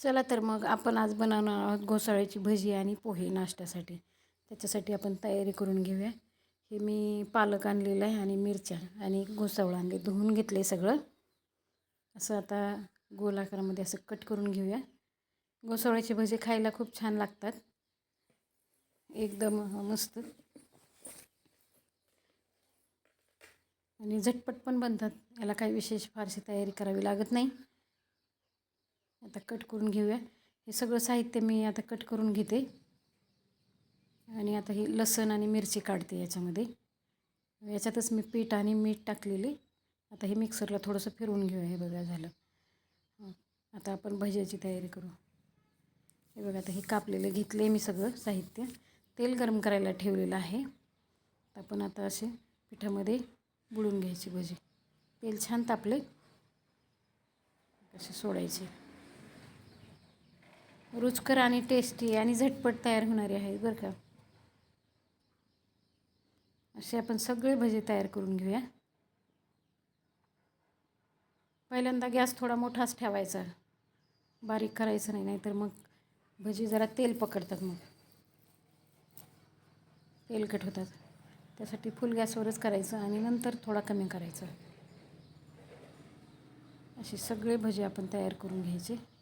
चला तर मग आपण आज बनवणार आहोत घोसाळ्याची भजी आणि पोहे नाश्त्यासाठी. त्याच्यासाठी आपण तयारी करून घेऊया. हे मी पालक आणलेलं आहे आणि मिरच्या आणि घोसावळं आणले धुवून घेतले सगळं. असं आता गोल आकारामध्ये असं कट करून घेऊया. घोसावळ्याची भजी खायला खूप छान लागतात. एकदम मस्त. आणि झटपट पण बनतात. याला काही विशेष फारशी तयारी करावी लागत नाही. आता कट करून घेऊया. हे सगळं साहित्य मी आता कट करून घेते. आणि आता ही लसण आणि मिरची काढते याच्यामध्ये. याच्यातच मी पीठ आणि मीठ टाकलेले. आता हे मिक्सरला थोडंसं फिरवून घेऊया. हे बघा झालं. आता आपण भज्याची तयारी करू. हे बघा आता हे कापलेलं घेतले मी सगळं साहित्य. तेल गरम करायला ठेवलेलं आहे. आपण आता असे पिठामध्ये बुडून घ्यायची भजी. तेल छान तापले कसे सोडायचे. रुचकर आणि टेस्टी आणि झटपट तयार होणारी आहे बरं का? असे आपण सगळे भजे तयार करून घेऊया. पहिल्यांदा गॅस थोडा मोठाच ठेवायचा. बारीक करायचं नाही नाहीतर मग भजी जरा तेल पकडतात मग. तेलकट होतात. त्यासाठी फुल गॅसवरच करायचं आणि नंतर थोडा कमी करायचा. असे सगळे भजे आपण तयार करून घ्यायचे.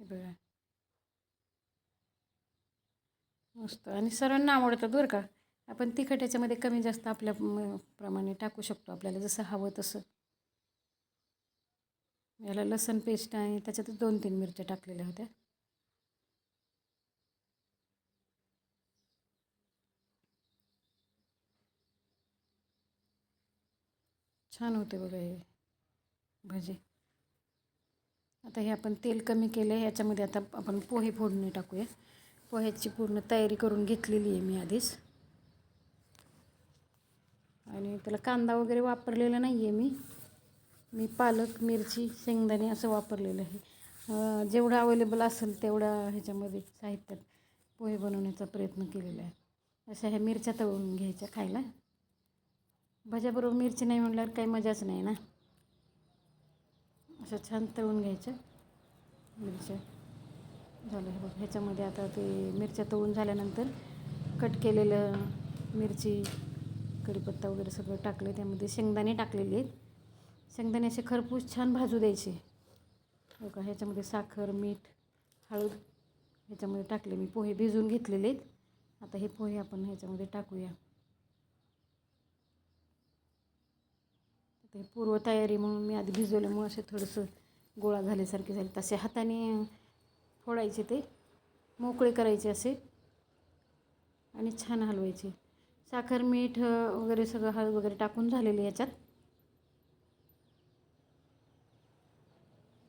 बघा मस्त. आणि सर्वांना आवडतं बरं का? आपण तिखट याच्यामध्ये कमी जास्त आपल्या प्रमाणे टाकू शकतो आपल्याला जसं हवं तसं. याला लसण पेस्ट आणि त्याच्यातच दोन तीन मिरच्या टाकलेल्या होत्या. छान होते बघा हे भजी. आता हे आपण तेल कमी केलं आहे याच्यामध्ये आता आपण पोहे फोडणी टाकूया. पोह्याची पूर्ण तयारी करून घेतलेली आहे मी आधीच. आणि त्याला कांदा वगैरे वापरलेला नाही आहे मी. मी पालक मिरची शेंगदाणे असं वापरलेलं आहे. जेवढं अवेलेबल असेल तेवढा ह्याच्यामध्ये साहित्यात पोहे बनवण्याचा प्रयत्न केलेला आहे. अशा ह्या मिरच्या तळून घ्यायच्या खायला. भज्याबरोबर मिरची नाही म्हटल्यावर काही मजाच नाही ना? असं छान तळून घ्यायचं मिरच्या झालं हे बघ ह्याच्यामध्ये आता ते मिरच्या तळून झाल्यानंतर कट केलेलं मिरची कढीपत्ता वगैरे सगळं टाकलं त्यामध्ये शेंगदाणे टाकलेले आहेत. शेंगदाणे असे खरपूस छान भाजू द्यायचे. हो का ह्याच्यामध्ये साखर मीठ हळद ह्याच्यामध्ये टाकले. मी पोहे भिजवून घेतलेले आहेत. आता हे पोहे आपण ह्याच्यामध्ये टाकूया. ते पूर्वतयारी म्हणून मी आधी भिजवल्यामुळं असे थोडंसं गोळा झाल्यासारखे झाले. तसे हाताने फोडायचे ते मोकळे करायचे असे आणि छान हलवायचे. साखर मीठ वगैरे सगळं हळद वगैरे टाकून झालेले याच्यात.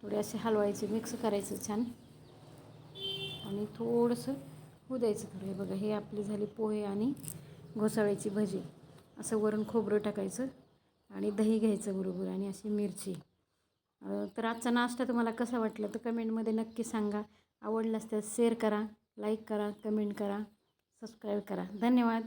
थोडे असे हलवायचे मिक्स करायचं छान. आणि थोडंसं होऊ द्यायचं थोडं. हे बघा हे आपली झाली पोहे आणि घोसाळ्याची भजी. असं वरून खोबरं टाकायचं. आणि दही घ्यायचं बरोबर आणि अशी मिरची. तर आजचा नाश्ता तुम्हाला कसा वाटला तर कमेंटमध्ये नक्की सांगा. आवडलास तर शेअर करा लाईक करा कमेंट करा सबस्क्राईब करा. धन्यवाद.